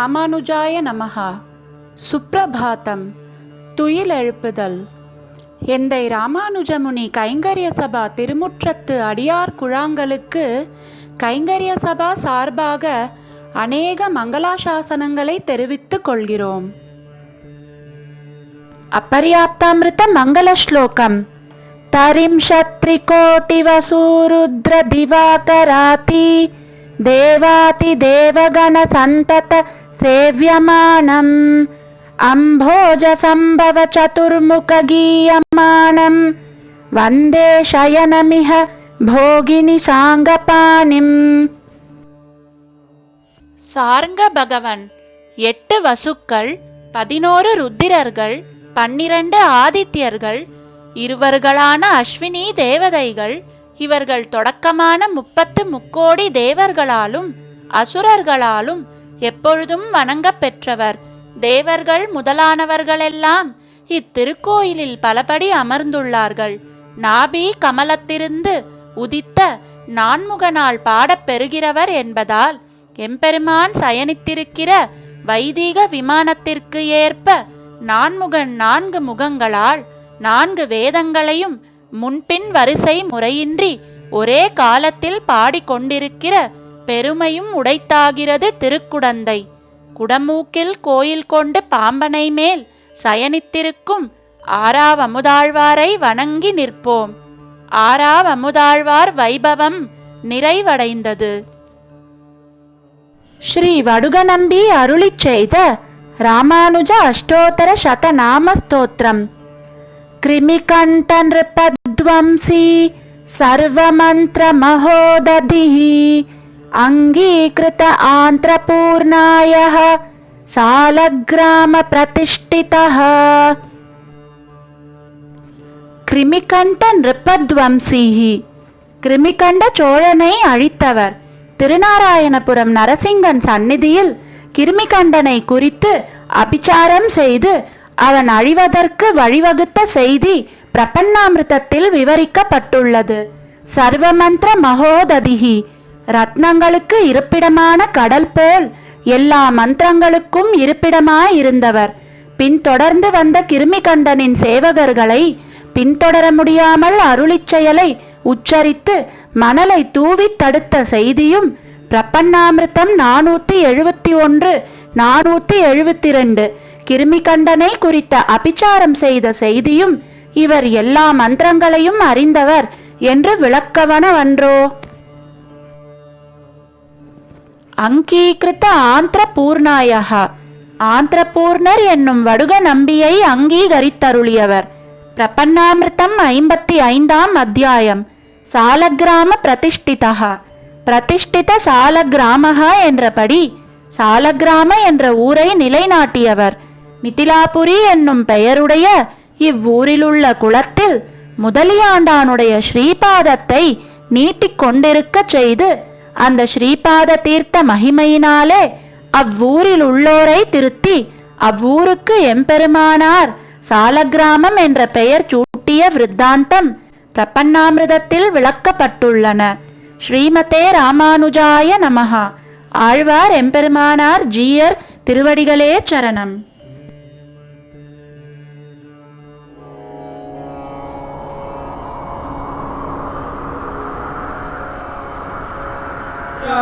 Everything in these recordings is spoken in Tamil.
ராமானுஜாய நமகா சுப்ரபாத்தம். துயில் எழுப்புதல் எந்தை ராமானுஜமுனி கைங்கரிய சபா திருமுற்றத்து அடியார் குழாங்களுக்கு கைங்கரிய சபா சார்பாக அநேக மங்களாசாசனங்களை தெரிவித்துக் கொள்கிறோம். అపర్యాప్తామృత మంగళ శ్లోకం తరింశత్రికోటివసూరుద్ర திவாகராதி தேவாதி தேவகண சந்தத सेव्यमानम् अम्भोजसम्भव चतुर्मुखगीयमानम् वन्दे शयनमिह भोगिनि साङ्गपाणिम् சார்ங்க பகவன் எட்டு வசுக்கள் பதினோரு ருத்திரர்கள் பன்னிரண்டு ஆதித்யர்கள் இருவர்களான அஸ்வினி தேவதைகள் இவர்கள் தொடக்கமான முப்பத்து முக்கோடி தேவர்களாலும் அசுரர்களாலும் எப்பொழுதும் வணங்கப் பெற்றவர். தேவர்கள் முதலானவர்களெல்லாம் இத்திருக்கோயிலில் பலபடி அமர்ந்துள்ளார்கள். நாபி கமலத்திருந்து உதித்த நான்முகனால் பாடப் பெறுகிறவர் என்பதால் எம்பெருமான் சயனித்திருக்கிற வைதீக விமானத்திற்கு ஏற்ப நான்முகன் நான்கு முகங்களால் நான்கு வேதங்களையும் முன்பின் வரிசை முறையின்றி ஒரே காலத்தில் பாடிக்கொண்டிருக்கிற பெருமையும் உடைத்தாகிறது திருக்குடந்தை. குடமூக்கில் கோயில் கொண்டு பாம்பனை மேல் சயனித்திருக்கும் ஆறாவமுதாழ்வாரை வணங்கி நிற்போம். ஆறாவமுதாழ்வார் வைபவம் நிறைவடைந்தது. ஸ்ரீ வடுகநம்பி அருளி செய்த ராமானுஜ அஷ்டோத்தர சதநாம ஸ்தோத்திரம். கிருமிகண்டன் நிருபத்வம்சி சர்வமந்திர மகோததிः அங்கீகிருத ஆந்திரபூர்ணாயः சாலக்கிராம கிருமிகண்ட நிருபத்வம்சிஹி கிருமிகண்ட சோழனை அழித்தவர் திருநாராயணபுரம் நரசிங்கன் சந்நிதியில் கிருமிகண்டனை குறித்து அபிச்சாரம் செய்து அவன் அழிவதற்கு வழிவகுத்த செய்தி பிரபன்னாமிர்தத்தில் விவரிக்கப்பட்டுள்ளது. சர்வமந்திர மகோததிகி ரத்னங்களுக்கு இருப்பிடமான கடல் போல் எல்லா மந்திரங்களுக்கும் இருப்பிடமாயிருந்தவர். பின்தொடர்ந்து வந்த கிருமிகண்டனின் சேவகர்களை பின்தொடர முடியாமல் அருளிச் செயலை உச்சரித்து மணலை தூவித் தடுத்த செய்தியும் பிரபன்னாமிர்தம் நானூற்றி எழுபத்தி ஒன்று நானூற்றி எழுபத்தி ரெண்டு கிருமிகண்டனை குறித்த அபிச்சாரம் செய்த செய்தியும் இவர் எல்லா மந்திரங்களையும் அறிந்தவர் என்று விளக்கவனவன்றோ? அங்கீகிருத்த ஆந்திரபூர்ணாயகா. ஆந்திரபூர்ணர் என்னும் வடுக நம்பியை அங்கீகரித்தருளியவர். பிரபன்னாமிர்தம் ஐம்பத்தி ஐந்தாம் அத்தியாயம். சாலக்கிராம பிரதிஷ்டிதா பிரதிஷ்டித சாலக்கிராமகா என்றபடி சாலக்கிராம என்ற ஊரை நிலைநாட்டியவர். மிதிலாபுரி என்னும் பெயருடைய இவ்வூரிலுள்ள குளத்தில் முதலியாண்டானுடைய ஸ்ரீபாதத்தை நீட்டிக்கொண்டிருக்கச் செய்து அந்த ஸ்ரீபாத தீர்த்த மகிமையினாலே அவ்வூரில் உள்ளோரை திருத்தி அவ்வூருக்கு எம்பெருமானார் சாலக்கிராமம் என்ற பெயர் சூட்டிய விருத்தாந்தம் பிரபன்னாமிரதத்தில் விளக்கப்பட்டுள்ளன. ஸ்ரீமதே ராமானுஜாய நமஹா. ஆழ்வார் எம்பெருமானார் ஜீயர் திருவடிகளே சரணம்.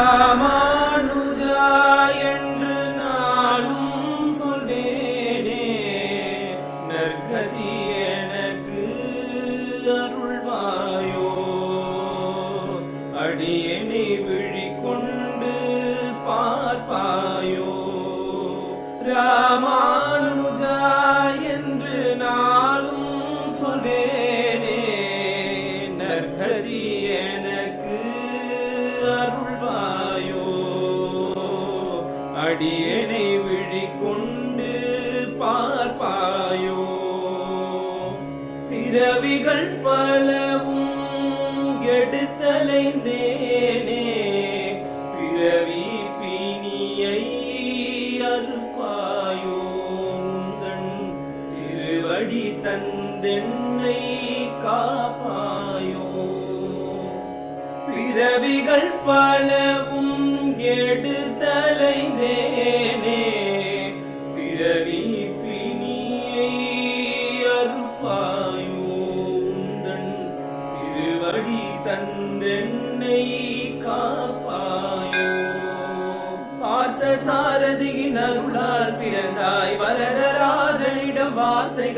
ராமானுஜா அடியனை விழிக்கொண்டு பார்ப்பாயோ? பிறவிகள் பலவும் எடுத்தலைந்தேனே பிறவி பிணியை அறுப்பாயோ? உந்தன் திருவடி தந்தென்னை காப்பாயோ? பிறவிகள் பலவும் எடுத்தலைந்தேனே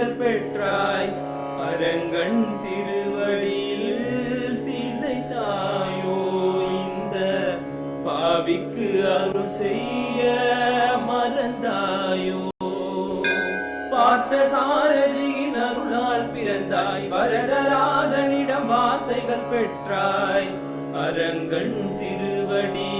வார்த்தைகள் பெற்றாய் அரங்கண் திருவடியில் திளைத்தாயோ இந்த பாவிக்கு அருள் செய்ய மறந்தாயோ. பார்த்த சாரதியின் அருளால் பிறந்தாய் வரதராஜனிடம் வார்த்தைகள் பெற்றாய் அரங்கண் திருவடியில்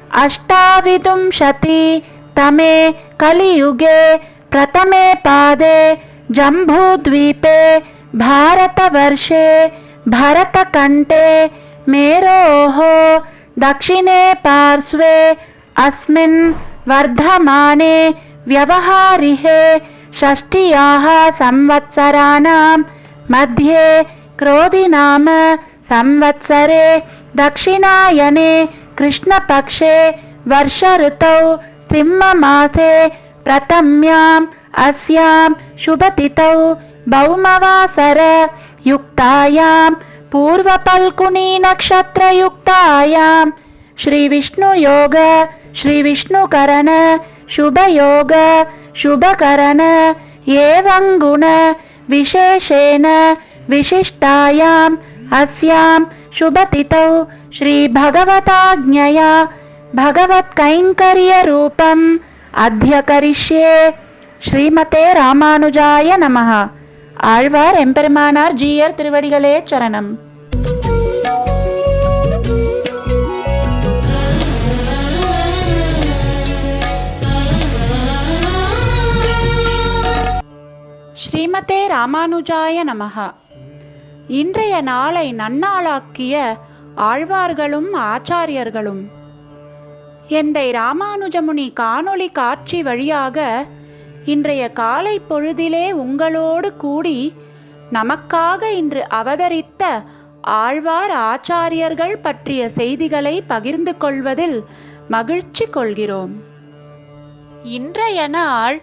अष्टाविंशति तमे कलियुगे प्रथमे पादे जम्बूद्वीपे भारतवर्षे भरतकण्ठे मेरोः दक्षिणे पार्श्वे अस्मिन् वर्धमाने व्यवहारिहे षष्ट्याः संवत्सराणां मध्ये क्रोधिनाम संवत्सरे दक्षिणायने कृष्णपक्षे वर्षऋतौ सिंहमासे प्रथम्याम् अस्यां शुभतिथौ भौमवासर युक्तायां पूर्वपल्कुनी नक्षत्रयुक्तायां श्रीविष्णुयोग श्रीविष्णुकरण शुभयोग शुभकरण एवङ्गुण विशेषेण विशिष्टायाम् अस्यां शुभतिथौ श्रीभगवताज्ञया भगवत्कैङ्कर्यरूपम् अध्य करिष्ये ശ്രീമതേ രാമാനുജായ നമ ആഴ്വാർ എംപെരുമാനാർ ജിയർ തിരുവടികളെ ചരണം ശ്രീമതേ രാമാനുജായ നമഃ இன்றைய நாளை நன்னாளாக்கிய ஆழ்வார்களும் ஆச்சாரியர்களும். எந்தை ராமானுஜமுனி காணொளி காட்சி வழியாக இன்றைய காலை பொழுதிலே உங்களோடு கூடி நமக்காக இன்று அவதரித்த ஆழ்வார் ஆச்சாரியர்கள் பற்றிய செய்திகளை பகிர்ந்து கொள்வதில் மகிழ்ச்சி கொள்கிறோம். இன்றைய நாள்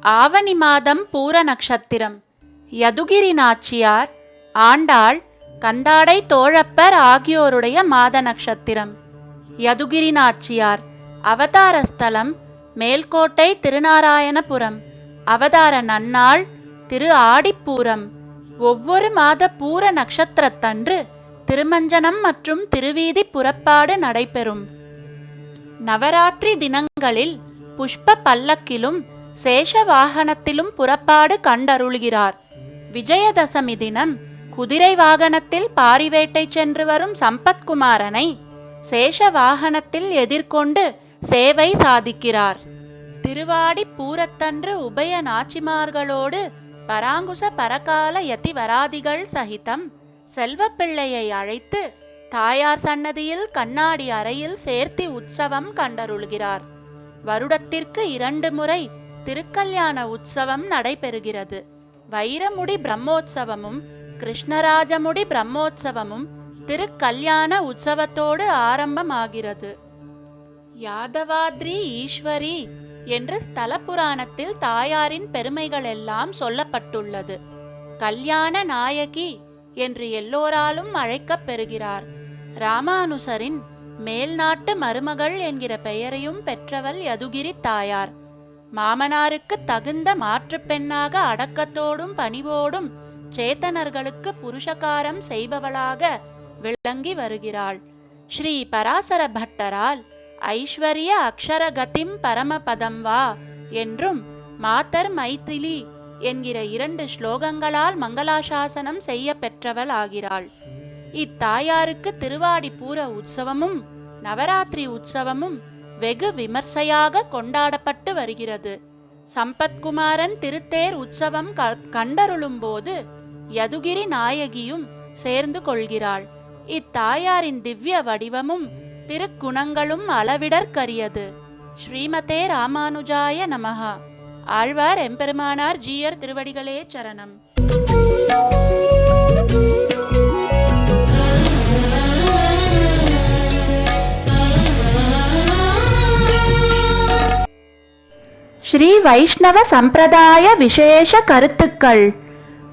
ஆவணி மாதம் பூர நட்சத்திரம். யதுகிரி நாச்சியார் ஆண்டாள் கந்தாடை தோழப்பர் ஆகியோருடைய மாத நட்சத்திரம் யதுகிரி நாச்சியார் அவதார ஸ்தலம் மேல்கோட்டை திருநாராயணபுரம். அவதார நன்னாள் திரு ஆடிப்பூரம். ஒவ்வொரு மாத பூர நட்சத்திரத்தன்று திருமஞ்சனம் மற்றும் திருவீதி புறப்பாடு நடைபெறும். நவராத்திரி தினங்களில் புஷ்ப பல்லக்கிலும் சேஷ வாகனத்திலும் புறப்பாடு கண்டருள்கிறார். விஜயதசமி தினம் குதிரை வாகனத்தில் பாரிவேட்டை சென்று வரும் சம்பத்குமாரனை சேஷ வாகனத்தில் எதிர்கொண்டு சேவை சாதிக்கிறார். திருவாடி பூரத்தன்று உபய நாச்சிமார்களோடு பராங்குச பரகால யதிவராதிகள் சகிதம் செல்வப்பிள்ளையை அழைத்து தாயார் சன்னதியில் கண்ணாடி அறையில் சேர்த்தி உற்சவம் கண்டருள்கிறார். வருடத்திற்கு இரண்டு முறை திருக்கல்யாண உற்சவம் நடைபெறுகிறது. வைரமுடி பிரம்மோற்சவமும் கிருஷ்ணராஜமுடி பிரம்மோற்சவமும் திருக்கல்யாண உற்சவத்தோடு ஆரம்பமாகிறது. யாதவாத்ரி ஈஸ்வரி என்று ஸ்தல புராணத்தில் தாயாரின் பெருமைகள் எல்லாம் சொல்லப்பட்டுள்ளது. கல்யாண நாயகி என்று எல்லோராலும் அழைக்கப் பெறுகிறார். ராமானுசரின் மேல்நாட்டு மருமகள் என்கிற பெயரையும் பெற்றவள் யதுகிரி தாயார். மாமனாருக்கு தகுந்த மாற்றுப் பெண்ணாக அடக்கத்தோடும் பணிவோடும் சேத்தனர்களுக்கு புருஷகாரம் செய்பவளாக விளங்கி வருகிறாள். ஸ்ரீ பராசர பட்டரால் ஐஸ்வர்ய அக்ஷரகதிம் பரமபதம் வா என்றும் மாத்தர் மைதிலி என்கிற இரண்டு ஸ்லோகங்களால் மங்களாசாசனம் செய்ய பெற்றவள் ஆகிறாள். இத்தாயாருக்கு திருவாடி பூர உற்சவமும் நவராத்திரி உற்சவமும் வெகு விமர்சையாக கொண்டாடப்பட்டு வருகிறது. சம்பத்குமாரன் திருத்தேர் உற்சவம் க- கண்டருளும் போது யதுகிரி நாயகியும் சேர்ந்து கொள்கிறாள். இத்தாயாரின் திவ்ய வடிவமும் திருக்குணங்களும் அளவிடற்கரியது. ஸ்ரீமதே ராமானுஜாய நமஹா. ஆழ்வார் எம்பெருமானார் ஜீயர் திருவடிகளே சரணம். ஸ்ரீ வைஷ்ணவ சம்பிரதாய விசேஷ கருத்துக்கள்.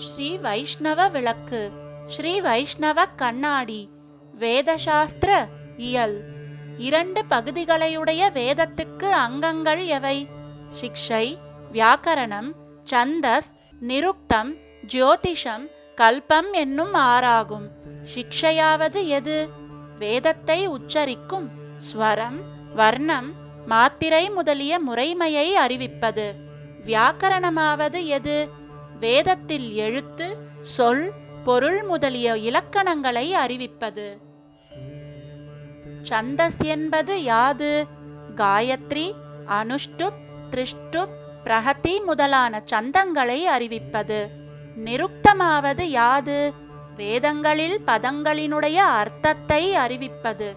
ஸ்ரீ வைஷ்ணவ விளக்கு. ஸ்ரீ வைஷ்ணவ கண்ணாடி. வேதசாஸ்திர இயல். இரண்டு பகுதிகளையுடைய வேதத்துக்கு அங்கங்கள் எவை? சிக்ஷை வியாக்கரணம் சந்தஸ் நிருக்தம் ஜோதிஷம் கல்பம் என்னும் ஆறாகும். சிக்ஷையாவது எது? வேதத்தை உச்சரிக்கும் ஸ்வரம் வர்ணம் மாத்திரை முதலிய முறைமையை அறிவிப்பது. வியாக்கரணமாவது எது? வேதத்தில் எழுத்து சொல் பொருள் முதலிய இலக்கணங்களை அறிவிப்பது. சந்தஸ் என்பது யாது? காயத்ரி அனுஷ்டுப் திருஷ்டுப் பிரகதி முதலான சந்தங்களை அறிவிப்பது. நிருக்தமாவது யாது? வேதங்களில் பதங்களினுடைய அர்த்தத்தை அறிவிப்பது.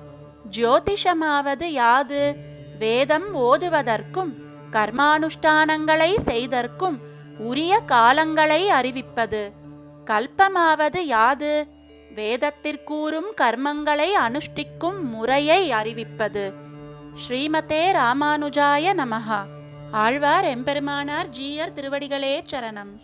ஜோதிஷமாவது யாது? வேதம் ஓதுவதற்கும் கர்மானுஷ்டானங்களை செய்தற்கும் உரிய காலங்களை அறிவிப்பது. கல்பமாவது யாது? வேதத்திற்கூறும் கர்மங்களை அனுஷ்டிக்கும் முறையை அறிவிப்பது. ஸ்ரீமதே ராமானுஜாய நமஹா. ஆழ்வார் எம்பெருமானார் ஜீயர் திருவடிகளே சரணம்.